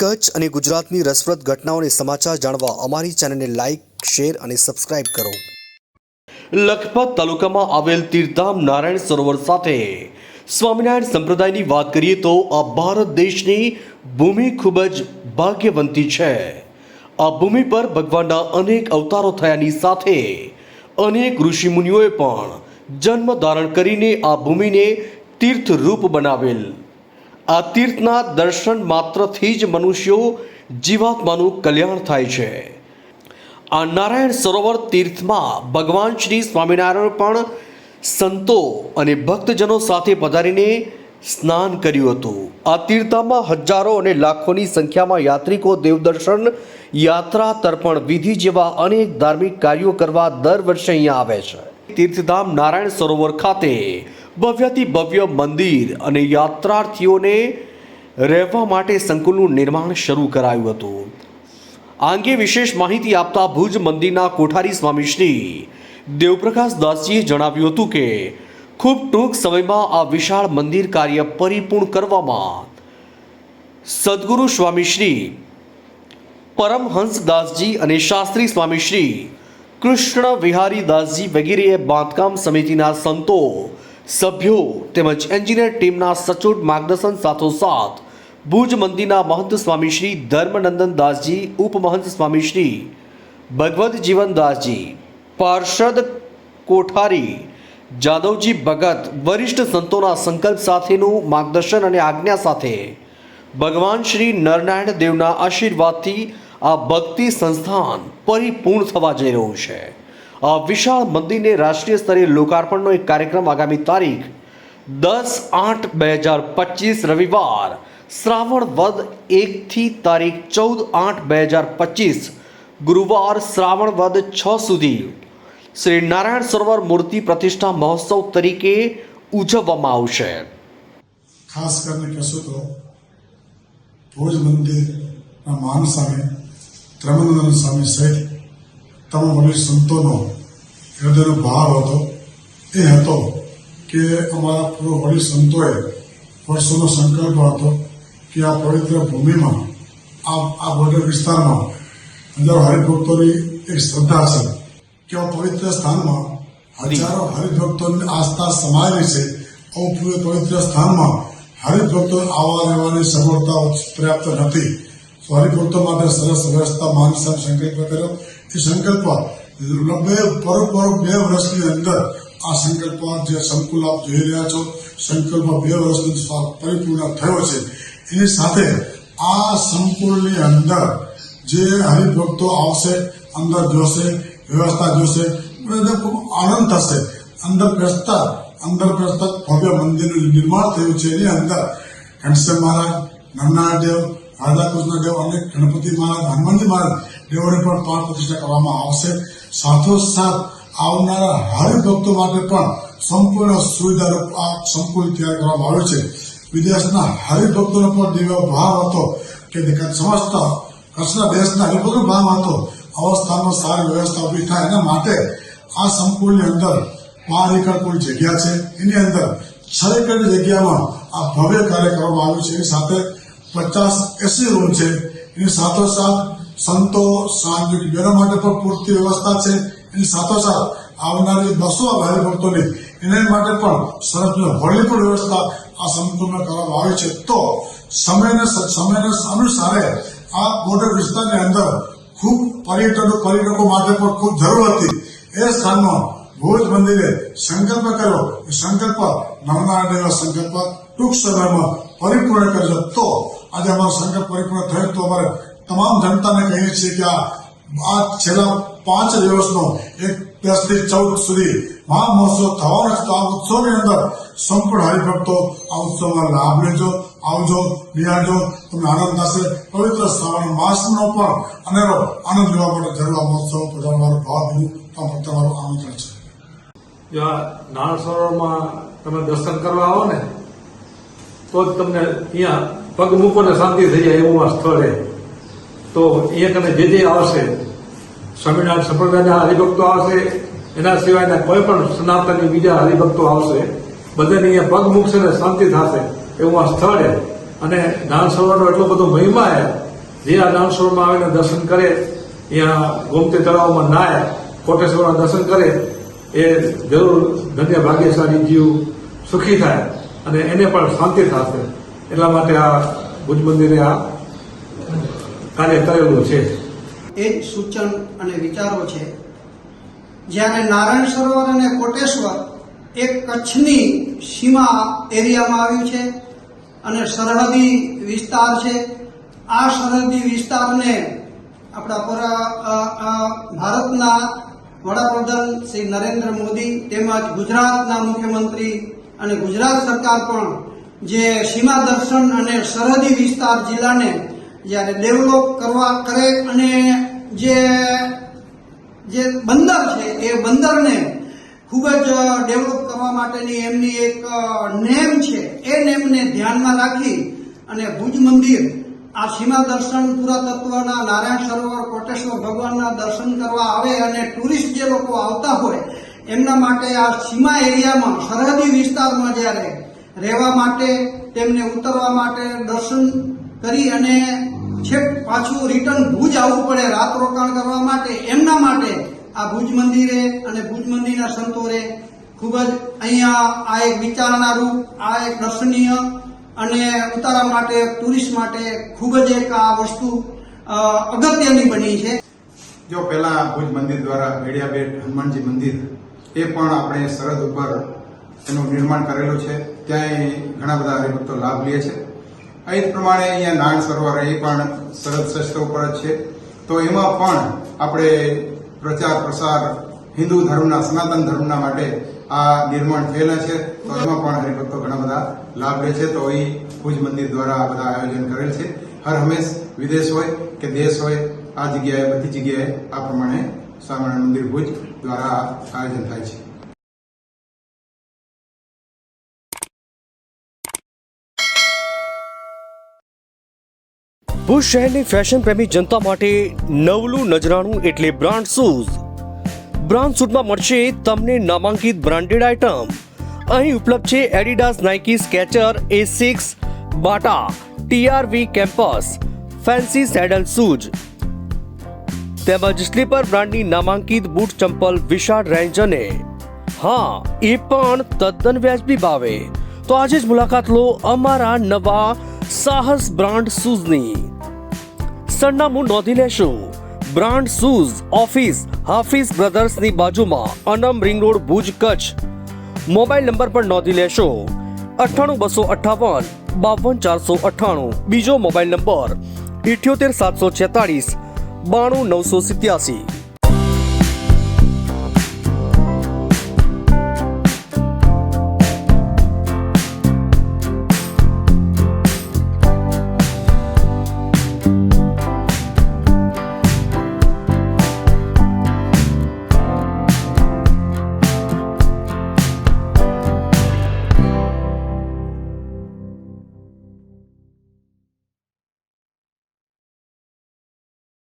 કચ્છ અને ગુજરાતની રસપ્રદ ઘટનાઓને સમાચાર જાણવા અમારી ચેનલને લાઇક શેર અને સબસ્ક્રાઇબ કરો. લખપત તાલુકામાં આવેલ તીર્થધામ નારાયણ સરોવર સાથે સ્વામિનારાયણ સંપ્રદાયની વાત કરીએ તો આ ભારત દેશની ભૂમિ ખૂબ જ ભાગ્યવંતી છે. આ ભૂમિ પર ભગવાનના અનેક અવતારો થયાની સાથે અનેક ઋષિમુનિઓએ પણ જન્મ ધારણ કરીને આ ભૂમિને તીર્થરૂપ બનાવેલ. આ તીર્થના દર્શન માત્રથી જ મનુષ્યો જીવાત્માનું કલ્યાણ થાય છે. આ નારાયણ સરોવર તીર્થમાં ભગવાન શ્રી સ્વામિનારાયણ પણ સંતો અને ભક્તજનો સાથે પધારીને સ્નાન કર્યું હતું. આ તીર્થમાં હજારો અને લાખોની સંખ્યામાં યાત્રિકો દેવદર્શન, યાત્રા તર્પણ વિધિ જેવા અનેક ધાર્મિક કાર્યો કરવા દર વર્ષે અહીંયા આવે છે. તીર્થધામ નારાયણ સરોવર ખાતે ભવ્યથી ભવ્ય મંદિર અને યાત્રાર્થીઓને રહેવા માટે સંકુલનું નિર્માણ શરૂ કરાયું હતું. આ અંગે વિશેષ માહિતી આપતા ભુજ મંદિરના કોઠારી સ્વામી શ્રી દેવપ્રકાશ દાસજીએ જણાવ્યું હતું કે, ખૂબ ટૂંક સમયમાં આ વિશાળ મંદિર કાર્ય પરિપૂર્ણ કરવામાં સદગુરુ સ્વામી શ્રી પરમહંસદાસજી અને શાસ્ત્રી સ્વામી શ્રી કૃષ્ણ વિહારી દાસજી વગેરેએ બાંધકામ સમિતિના સંતો સભ્યો તેમજ એન્જિનિયર ટીમના સચોટ માર્ગદર્શન સાથોસાથ ભુજ મંદિરના મહંત સ્વામી શ્રી ધર્મનંદન દાસજી, ઉપમહંત સ્વામી શ્રી ભગવત જીવનદાસજી પાર્ષદ કોઠારી, જાદવજી ભગત, વરિષ્ઠ સંતોના સંકલ્પ સાથેનું માર્ગદર્શન અને આજ્ઞા સાથે ભગવાન શ્રી નરનારાયણ દેવના આશીર્વાદથી આ ભક્તિ સંસ્થાન પરિપૂર્ણ થવા જઈ રહ્યું છે. વિશાળ મંદિરને રાષ્ટ્રીય સ્તરે લોકાર્પણનો એક કાર્યક્રમ આગામી તારીખ દસ આઠ બે હજાર પચીસ રવિવાર, શ્રાવણ વદ એકથી તારીખ ચૌદ આઠ બે હજાર પચીસ, ગુરુવાર શ્રાવણ વદ છ સુધી. શ્રી નારાયણ સરોવર મૂર્તિ પ્રતિષ્ઠા મહોત્સવ તરીકે ઉજવવામાં આવશે. ખાસ કરીને કહેશું તો ભુજ મંદિરના મહાન સ્વામી ત્રમનંદન સ્વામી સહિત તમામ વરિષ્ઠ સંતોનો. હૃદયનો ભાવ હતો. એ હતો કે અમારા પૂર્વ વડી સંતોએ વર્ષોનો સંકલ્પ હતો કે આ પવિત્ર ભૂમિમાં આ આ બોર્ડર વિસ્તારમાં હજારો હરિભક્તોની એક શ્રદ્ધા છે કે આ પવિત્ર સ્થાનમાં હજારો હરિભક્તોની આસ્થા સમાયેલી છે. આવું પવિત્ર સ્થાનમાં હરિભક્તો આવવા રહેવાની સગવડતા પર્યાપ્ત નથી. તો હરિભક્તો માટે સરસ વ્યવસ્થા માનસ સંકલ્પ કર્યો. એ સંકલ્પ બે પરોપરો બે વર્ષની અંદર આ સંકલ્પ જે સંકુલ આપ જોઈ રહ્યા છો સંકલ્પ બે વર્ષની પરિપૂર્ણ થયો છે, એની સાથે આ સંકુલની અંદર જે હરિભક્તો આવશે, અંદર જોશે, વ્યવસ્થા જોશે એને ખૂબ આનંદ થશે. અંદર બેસતા અંદર બેસતા ભવ્ય મંદિરનું નિર્માણ થયું છે, એની અંદર ઘનશ્યામ મહારાજ, નરનારાયણ દેવ, રાધાકૃષ્ણ દેવ અને ગણપતિ મહારાજ, હનુમાનજી મહારાજ દેવોને પણ પ્રાણ પ્રતિષ્ઠા કરવામાં આવશે. સાથોસાથ આવનારા હરિભક્તો માટે પણ સંપૂર્ણ સુવિધા આ સંકુલ તૈયાર કરવામાં આવ્યું છે. વિદેશના હરિભક્તોનો પણ દિવ્ય ભાવ હતો કે સમસ્ત કચ્છના દેશના હરિભક્તો ભાવ હતો. અવસ્થાનો સારી વ્યવસ્થા ઊભી થાય એના માટે આ સંકુલની અંદર બાર એકર કોઈ જગ્યા છે. એની અંદર છ એકર જગ્યામાં આ ભવ્ય કાર્ય કરવામાં આવ્યું છે. એની સાથે પચાસ એસી રૂમ છે. એની સાથોસાથ સંતો સાંજિક બહેનો માટે પણ પૂરતી વ્યવસ્થા છે. એની સાથોસાથ આવનારી બસો હરિભક્તોની એને માટે પણ સરસ હોળી પણ વ્યવસ્થા આ સંતોને કરવામાં આવી છે. તો સમયને સમયને અનુસારે આ બોર્ડર વિસ્તારની અંદર ખૂબ પર્યટકો પર્યટકો માટે પણ ખૂબ જરૂર હતી. એ સ્થાનમાં ભુજ મંદિરે સંકલ્પ કર્યો. સંકલ્પ નવનારાયણ દેવના સંકલ્પ ટૂંક સમયમાં પરિપૂર્ણ કર્યો. તો આજે અમારો સંકલ્પ પરિપૂર્ણ થયો. તો અમારે તમામ જનતાને કહીએ છીએ કે આ છેલ્લા પાંચ દિવસનો એક થી ચૌદ સુધી મહા મહોત્સવ થવાનો છે. તો આ ઉત્સવની અંદર સંપૂર્ણ હરિભક્તો આ ઉત્સવમાં લાભ લેજો. આવજો નિહાળજો તમને આનંદ થશે. પવિત્ર શ્રાવણ માસનો પણ અનેરો આનંદ લેવા માટે જરૂર મહોત્સવ પધારવાનો ભાવ દીધું તમારું આમંત્રણ છે. જો આ નાણાં સરોવરમાં તમે દર્શન કરવા આવો ને, તો જ તમને અહીંયા પગ મૂકો ને શાંતિ થઈ જાય એવું આ સ્થળ તો અહીંયા તમે જે જે આવશે, સ્વામિનારાયણ સંપ્રદાયના હરિભક્તો આવશે, એના સિવાયના કોઈ પણ સનાતનની બીજા હરિભક્તો આવશે, બધાને અહીંયા પગ મૂકશે ને શાંતિ થશે, એવું આ સ્થળ અને દાન સરોવરનો એટલો બધો મહિમા જે આ દાનસરોવરમાં આવીને દર્શન કરે, અહીંયા ગોમતી તળાવમાં નાય કોટેશ્વરના દર્શન કરે, એ જરૂર ધન્ય ભાગ્યશાળી જીવ સુખી થાય અને એને પણ શાંતિ થશે. એટલા માટે આ ભુજ મંદિરે આ કાર્ય કરેલું છે. એ સૂચન અને વિચારો છે. જ્યારે નારાયણ સરોવર અને કોટેશ્વર એક કચ્છની સીમા એરિયામાં આવ્યું છે અને સરહદી વિસ્તાર છે, આ સરહદી વિસ્તારને આપણા ભારતના વડાપ્રધાન શ્રી નરેન્દ્ર મોદી તેમજ ગુજરાતના મુખ્યમંત્રી અને ગુજરાત સરકાર પણ જે સીમા દર્શન અને સરહદી વિસ્તાર જિલ્લાને જ્યારે ડેવલપ કરવા કરે અને જે જે બંદર છે, એ બંદરને ખૂબ જ ડેવલપ કરવા માટેની એમની એક નેમ છે. એ નેમને ધ્યાનમાં રાખી અને ભુજ મંદિર આ સીમા દર્શન પુરાતત્વના નારાયણ સરોવર કોટેશ્વર ભગવાનના દર્શન કરવા આવે અને ટુરિસ્ટ જે લોકો આવતા હોય, એમના માટે આ સીમા એરિયામાં, સરહદી વિસ્તારમાં જ્યારે રહેવા માટે, તેમને ઉતરવા માટે દર્શન કરી અને છેક પાછું રિટર્ન ભુજ આવવું પડે, રાત રોકાણ કરવા માટે, એમના માટે આ ભુજ મંદિરે અને ભુજ મંદિરના સંતોરે ખૂબ જ અહીંયા આ એક વિચારણારૂપ આ એક દર્શનીય અને ઉતારા માટે ટુરિસ્ટ માટે ખૂબ જ એક આ વસ્તુ અગત્યની બની છે. જો પહેલા ભુજ મંદિર દ્વારા ભેડિયાબેટ હનુમાનજી મંદિર, એ પણ આપણે સરહદ ઉપર એનું નિર્માણ કરેલું છે. ત્યાં ઘણા બધા હરિભક્તો લાભ લે છે. એ જ પ્રમાણે અહીંયા નાણ સરોવર એ પણ સરહદ શસ્ત્ર ઉપર જ છે. તો એમાં પણ આપણે પ્રચાર, પ્રસાર, હિન્દુ ધર્મના, સનાતન ધર્મના માટે આ નિર્માણ થયેલા છે. તો એમાં પણ હરિભક્તો ઘણા બધા લાભ લે છે. તો એ ભુજ મંદિર દ્વારા આ બધા આયોજન કરેલ છે. હર હંમેશ વિદેશ હોય કે દેશ હોય, આ જગ્યાએ બધી જગ્યાએ આ પ્રમાણે સ્વામિનારાયણ મંદિર ભુજ દ્વારા આયોજન થાય છે. ભુજ શહેરની ફેશન પ્રેમી જનતા માટે નવલું નજરાણું એટલે બ્રાન્ડ શૂઝ બ્રાન્ડ શૂટમાં મળશે તમને નામાંકિત બ્રાન્ડેડ આઇટમ અહીં ઉપલબ્ધ છે Adidas Nike Skecher Asics Bata TRV Campus fancy sandal shoes તેમજ સ્લીપર બ્રાન્ડની નામાંકિત બૂટ ચંપલ વિશાળ રેન્જ અને હા, એ પણ તદ્દન વ્યાજબી ભાવે. તો આજે જ મુલાકાત લો અમારા નવા સાહસ બ્રાન્ડ શૂઝની. સરનામું નોંધી લેશો. બ્રાન્ડ શૂઝ ઓફિસ હાફિઝ બ્રધર્સની બાજુમાં Anam ring road Bhuj Kutch. Mobile number પણ નોંધી લેશો. અઠ્ઠાણું બસો અઠ્ઠાવન બાવન ચારસો અઠ્ઠાણું. બીજો મોબાઈલ નંબર ઇઠ્યોતેર સાતસો છેતાળીસ બાણું નવસો સિત્યાસી.